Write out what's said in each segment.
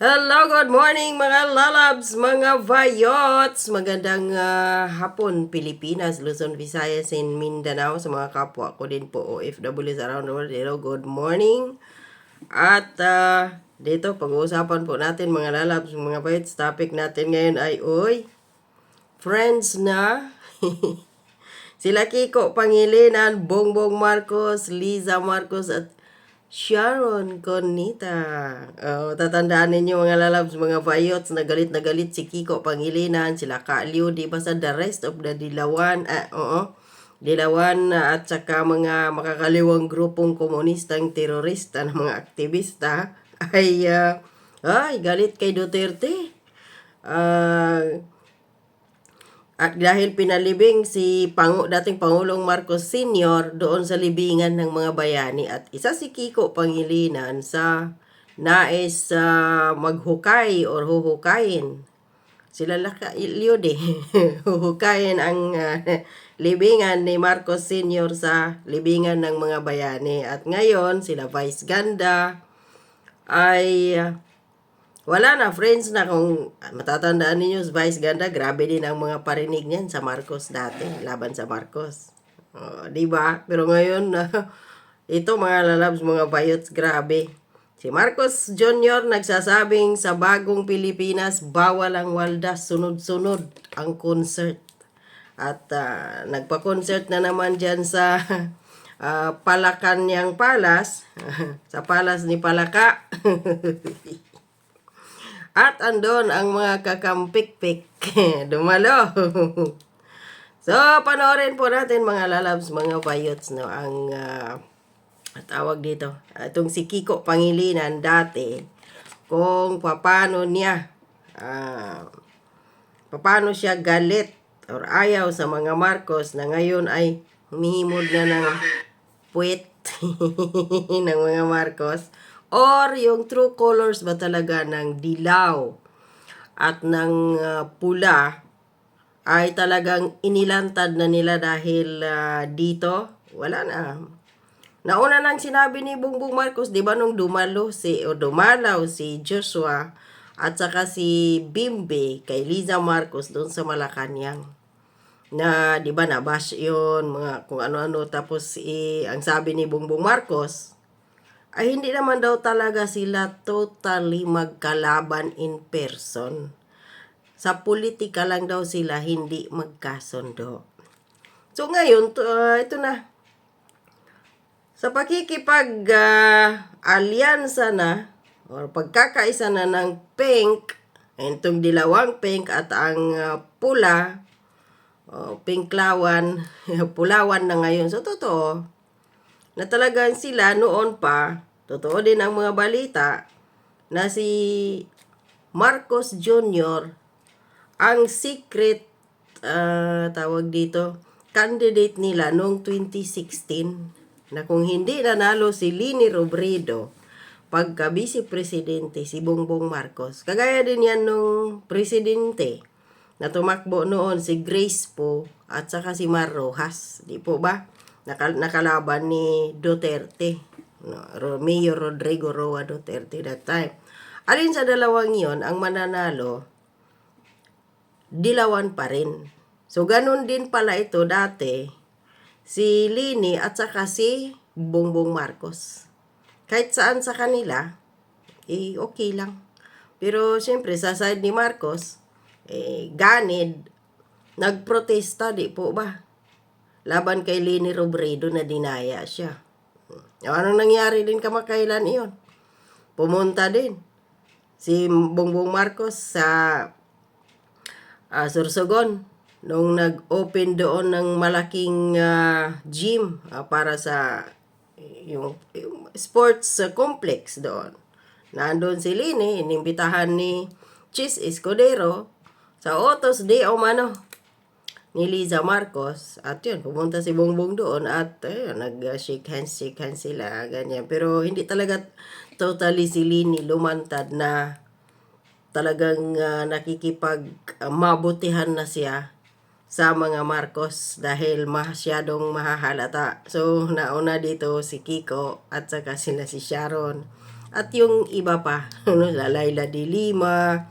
Hello, good morning mga lalabs, mga vayots. Magandang ah, hapon Pilipinas, Luzon, Visayas, and Mindanao sa mga kapwa ko din po OFWs around the world. Hello, good morning. At ah, dito pag-uusapan po natin mga lalabs, mga vayots. Topic natin ngayon ay, uy, friends na. Sila Kiko Pangilinan, Bongbong Marcos, Liza Marcos at Sharon Conita. Oh, tatandaan ninyo mga lalabs, mga vayots, na galit na galit si Kiko Pangilinan, sila Kalyo, di ba sa the rest of the Dilawan, ah, oo, Dilawan ah, at saka mga makakaliwang grupong komunistang terorista na mga aktivista ay, ah, ay, galit kay Duterte. Ah, at dahil pinalibing si Pangu, dating Pangulong Marcos Sr. doon sa libingan ng mga bayani at isa si Kiko Pangilinan sa nais sa maghukay or huhukayin. Sila laka de huhukayin ang ah, libingan ni Marcos Sr. sa libingan ng mga bayani. At ngayon, sila Vice Ganda ay ah, wala na, friends na kung matatandaan ninyo, Vice Ganda, grabe din ang mga parinig niyan sa Marcos dati, laban sa Marcos. Oh, di ba? Pero ngayon, ito mga lalabs, mga bayots, grabe. Si Marcos Jr. nagsasabing sa bagong Pilipinas, bawal ang waldas, sunod-sunod ang concert. At ah, nagpa-concert na naman dyan sa ah, Palacanyang Palas, sa Palas ni Palaka. At andon ang mga kakampik-pik. Dumalo. so, panoorin po natin mga lalabs, mga bayots, no, ang ah, tawag dito. Itong si Kiko Pangilinan dati, kung paano niya, ah, paano siya galit or ayaw sa mga Marcos na ngayon ay humihimod na ng puwet ng mga Marcos or yung true colors ba talaga ng dilaw at ng ah, pula ay talagang inilantad na nila dahil ah, dito? Wala na. Nauna nang sinabi ni Bongbong Marcos, di ba nung dumalo si, o dumalaw si Joshua at saka si Bimbe kay Liza Marcos doon sa Malacanang na di ba nabash yun, mga kung ano-ano. Tapos eh, ang sabi ni Bongbong Marcos ay hindi naman daw talaga sila totally magkalaban in person. Sa politika lang daw sila hindi magkasundo. So ngayon, to, ah, ito na. Sa pakikipag ah, alyansa na or pagkakaisa na ng pink, itong dilawang pink at ang ah, pula, o pinklawan, pulawan na ngayon. So totoo, na talagang sila noon pa, totoo din ang mga balita, na si Marcos Jr. ang secret ah, tawag dito, candidate nila noong 2016 na kung hindi nanalo si Lini Robredo pagka vice presidente si Bongbong Marcos. Kagaya din yan nung presidente na tumakbo noon si Grace po at saka si Mar Rojas. Di po ba? Nakal- nakalaban ni Duterte. No, Mayor Rodrigo Roa Duterte that time. Alin sa dalawang yon ang mananalo, dilawan pa rin. So, ganun din pala ito dati, si Lini at saka si Bongbong Marcos. Kahit saan sa kanila, eh, okay lang. Pero, siyempre, sa side ni Marcos, eh, ganid, nagprotesta, di po ba? Laban kay Lini Robredo na dinaya siya. Anong nangyari din kamakailan iyon? Pumunta din si Bongbong Marcos sa ah, Sorsogon nung nag-open doon ng malaking ah, gym ah, para sa yung, yung sports ah, complex doon. Nandun si Lini, inimbitahan ni Chis Escudero sa Otos de Omano ni Liza Marcos at yun, pumunta si Bongbong doon at ayun, nag-shake hands, shake hands sila, ganyan. Pero hindi talaga totally si Lini lumantad na talagang ah, nakikipag ah, mabutihan na siya sa mga Marcos dahil masyadong mahahalata. So, nauna dito si Kiko at saka sila si Sharon. At yung iba pa, ano, Lalayla de Lima,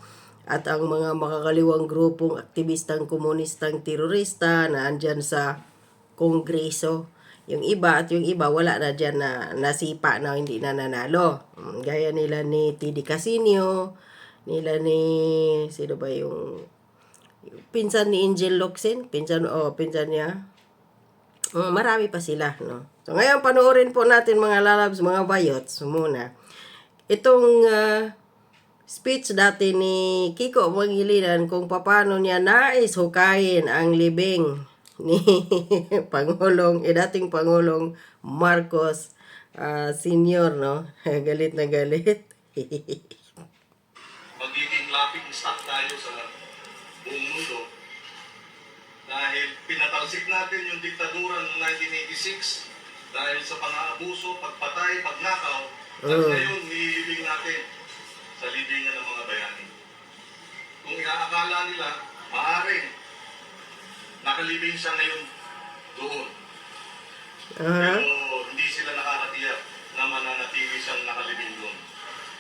at ang mga makakaliwang grupong aktivistang komunistang terorista na andyan sa kongreso. Yung iba at yung iba wala na dyan na nasipa na hindi na nanalo. Mm, Gaya nila ni Tidi Casino, nila ni, sino ba yung, pinsan ni Angel Locsin, pinsan, oh, pinsan niya, Mm, marami pa sila, no? So, ngayon, panoorin po natin mga lalabs, mga bayots, muna. Itong ah, speech dati ni Kiko Pangilinan kung paano niya nais hukayin ang libing ni Pangulong, eh, dating Pangulong Marcos ah, Senior, no? galit na galit. magiging laughing stock tayo sa buong mundo dahil pinatalsik natin yung diktadura noong 1986 dahil sa pang-aabuso, pagpatay, pagnakaw at Mm. ngayon nililibing natin sa libingan ng mga bayani. Kung iaakala nila, maaaring nakalibing siya ngayon doon. Aha. Pero hindi sila nakakatiyak na mananatili siyang nakalibing doon.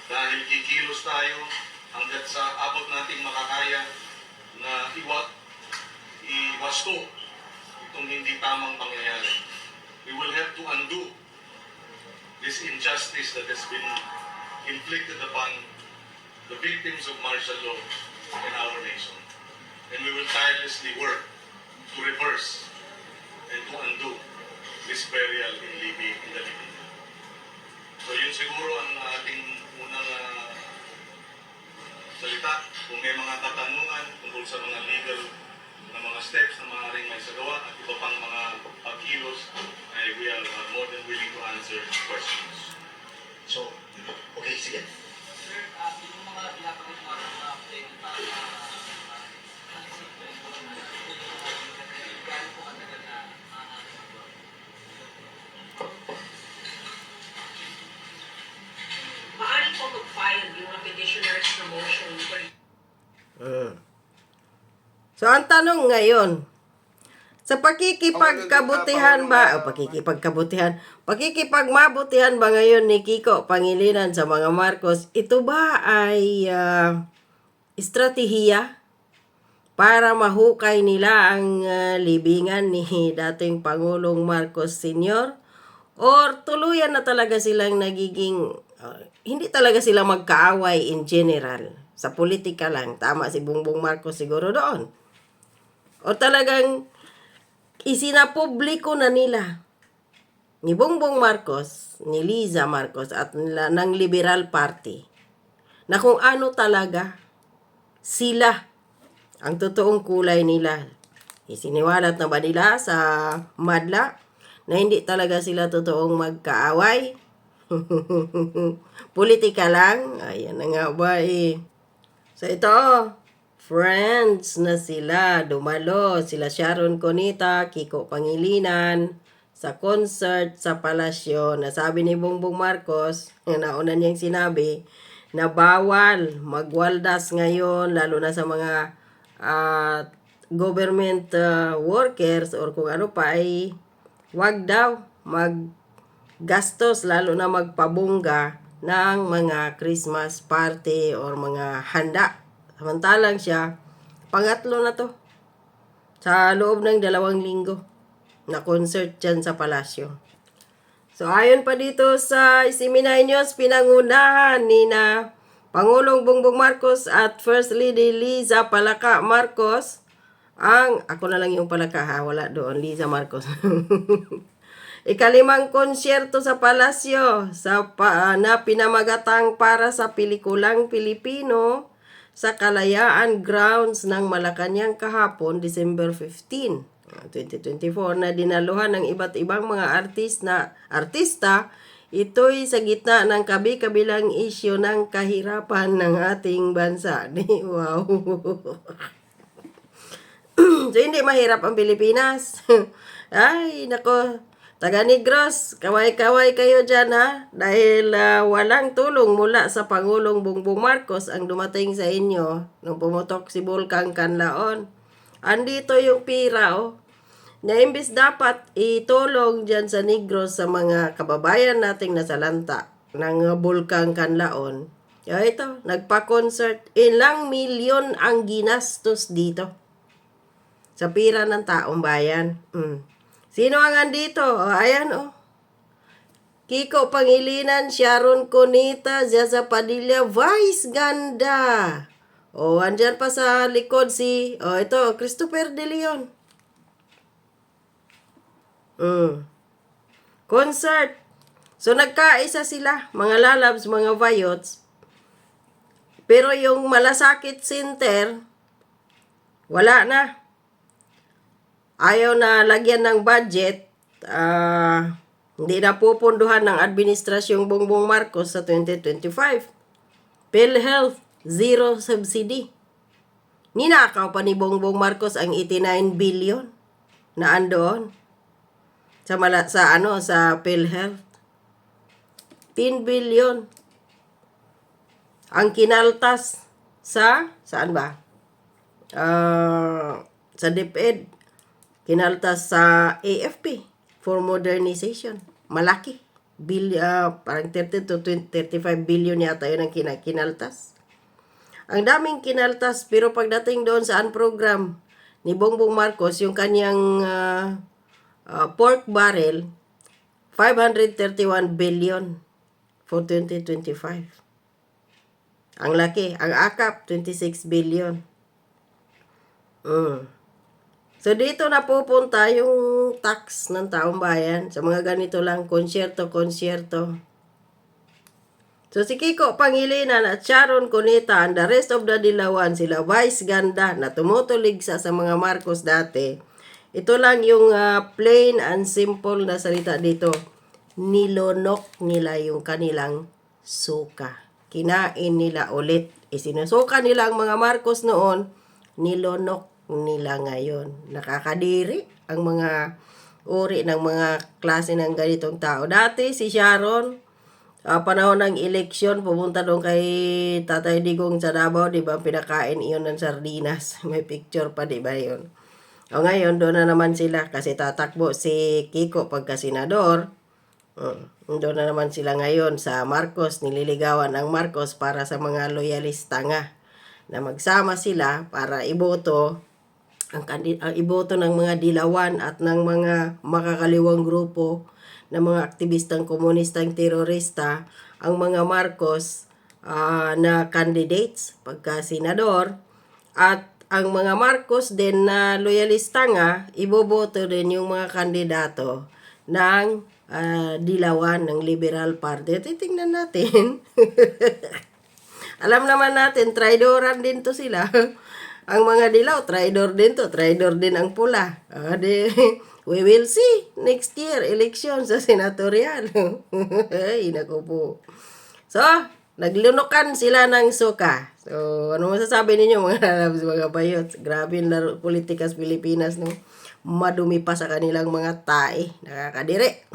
Dahil kikilos tayo hanggat sa abot nating makakaya na iwa, iwasto itong hindi tamang pangyayari. We will have to undo this injustice that has been inflicted upon the victims of martial law in our nation. And we will tirelessly work to reverse and to undo this burial in Libya, in the Libya. So yun siguro ang ating unang ah, salita. Kung may mga katanungan tungkol sa mga legal na mga steps na maaaring may sagawa at iba pang mga pagkilos, ay we are more than willing to answer questions. So, okay, sige. Mm. So, ang tanong ngayon, sa pakikipagkabutihan ba, o pakikipagkabutihan, pakikipagmabutihan ba ngayon ni Kiko Pangilinan sa mga Marcos, ito ba ay ah, estratehiya para mahukay nila ang ah, libingan ni dating Pangulong Marcos Sr.? Or tuluyan na talaga silang nagiging, ah, hindi talaga sila magkaaway in general. Sa politika lang. Tama si Bongbong Marcos siguro doon. O talagang isinapubliko na nila ni Bongbong Marcos, ni Liza Marcos at nila, ng Liberal Party na kung ano talaga sila ang totoong kulay nila. Isiniwalat na ba nila sa madla na hindi talaga sila totoong magkaaway? Politika lang? Ayan na nga ba eh. So ito, friends na sila, dumalo, sila Sharon Conita, Kiko Pangilinan, sa concert sa palasyo, na sabi ni Bongbong Marcos, yung nauna niyang sinabi, na bawal magwaldas ngayon, lalo na sa mga ah, government ah, workers or kung ano pa ay wag daw maggastos lalo na magpabungga ng mga Christmas party or mga handa. Samantalang siya, pangatlo na to sa loob ng dalawang linggo na concert dyan sa palasyo. So ayon pa dito sa Isiminay News, pinangunahan ni na Pangulong Bongbong Marcos at First Lady Liza Palaka Marcos ang, ako na lang yung Palaka ha, wala doon, Liza Marcos. Ikalimang konsyerto sa palasyo sa pa, na pinamagatang para sa pelikulang Pilipino sa Kalayaan Grounds ng Malacanang kahapon, December 15, ah, 2024 na dinaluhan ng iba't ibang mga artist na artista Ito'y sa gitna ng kabi-kabilang isyo ng kahirapan ng ating bansa. Wow. so, hindi mahirap ang Pilipinas. Ay, nako. Taga Negros, kaway-kaway kayo dyan ha. Dahil ah, walang tulong mula sa Pangulong Bongbong Marcos ang dumating sa inyo nung pumutok si Volcang Canlaon. Andito yung pira oh. Na imbis dapat itulong dyan sa Negros sa mga kababayan nating nasalanta ng uh, Bulkang Kanlaon. Ya ito, nagpa-concert. Ilang milyon ang ginastos dito. Sa pira ng taong bayan. Mm. Sino ang andito? O, ayan oh. Kiko Pangilinan, Sharon Conita, Zaza Padilla, Vice Ganda. O, andyan pa sa likod si, o ito, Christopher De Leon. Mm. Concert. So, nagkaisa sila, mga lalabs, mga vayots. Pero yung malasakit center, wala na. Ayaw na lagyan ng budget. Ah, hindi na pupunduhan ng administrasyong Bongbong Marcos sa 2025. PhilHealth, zero subsidy. Ninakaw pa ni Bongbong Marcos ang 89 billion na andoon sa mala, sa ano sa PhilHealth. 10 billion ang kinaltas sa saan ba? Ah, sa DepEd kinaltas sa AFP for modernization. Malaki. Bill, ah, parang 30 to 20, 35 billion yata yun ang kina- kinaltas. Ang daming kinaltas pero pagdating doon sa program ni Bongbong Marcos, yung kanyang ah, ah, pork barrel, 531 billion for 2025. Ang laki. Ang akap, 26 billion. Mm. So, dito na pupunta yung tax ng taong bayan sa mga ganito lang, konsyerto-konsyerto. So, si Kiko Pangilinan at Sharon Cunita and the rest of the Dilawan, sila Vice Ganda na tumutulig sa, sa mga Marcos dati. Ito lang yung ah, plain and simple na salita dito. Nilonok nila yung kanilang suka. Kinain nila ulit. Isinusuka nila ang mga Marcos noon, nilonok nila ngayon. Nakakadiri ang mga uri ng mga klase ng ganitong tao. Dati si Sharon, ah, panahon ng eleksyon, pumunta doon kay Tatay Digong sa Davao, di ba, pinakain iyon ng sardinas. May picture pa, di ba yun? O ngayon, doon na naman sila kasi tatakbo si Kiko pagka senador. Mm, doon na naman sila ngayon sa Marcos, nililigawan ang Marcos para sa mga loyalista nga na magsama sila para iboto ang, ang iboto ng mga dilawan at ng mga makakaliwang grupo ng mga aktivistang komunistang terorista ang mga Marcos ah, na candidates pagka senador at ang mga Marcos din na loyalista nga iboboto din yung mga kandidato ng ah, dilawan ng Liberal Party. Titingnan natin. Alam naman natin, traidoran din to sila. Ang mga dilaw, traidor din to. Traidor din ang pula. Ah, di, we will see next year, election sa senatorial. Ay, naku po. So, naglunukan sila ng suka. So, ano masasabi ninyo mga lalabs, mga bayot? Grabe yung laro, politikas Pilipinas, no? Madumi pa sa kanilang mga tae. Nakakadiri.